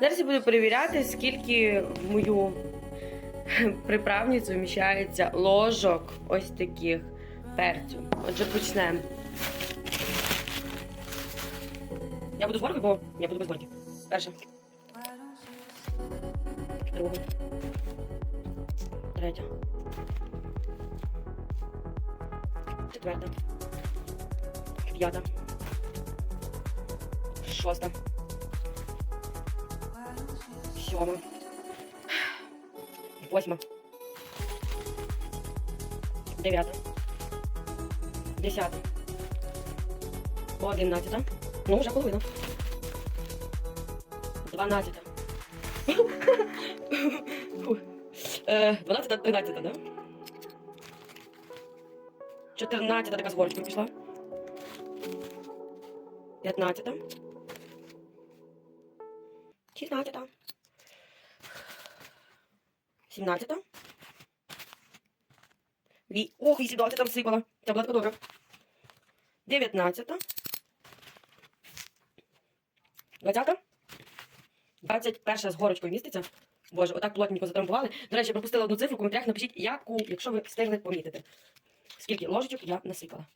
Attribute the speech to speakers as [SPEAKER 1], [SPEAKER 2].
[SPEAKER 1] Зараз я буду перевіряти, скільки в мою приправницю вміщається ложок ось таких перцю. Отже, почнемо. Я буду з горки, бо я буду без горки. Перша. Друга. Третя. Четверта. П'ята. Шоста. Сьома. Восьма. Дев'ята. Десята. Одинадцята. Ну, вже половина. Дванадцята. Е, Дванадцята, тринадцята, да? Чотирнадцята така з горочкою пішла. П'ятнадцята. Шістнадцята. Сімнадцята. Ві... Ох, і сідати там сипала. Така добра. Дев'ятнадцята. Двадцята. Двадцять перша з горочкою міститься. Боже, отак плотненько затрамбували. До речі, пропустила одну цифру, в коментарях напишіть, яку, якщо ви встигли помітити. Скільки ложечок я насипала.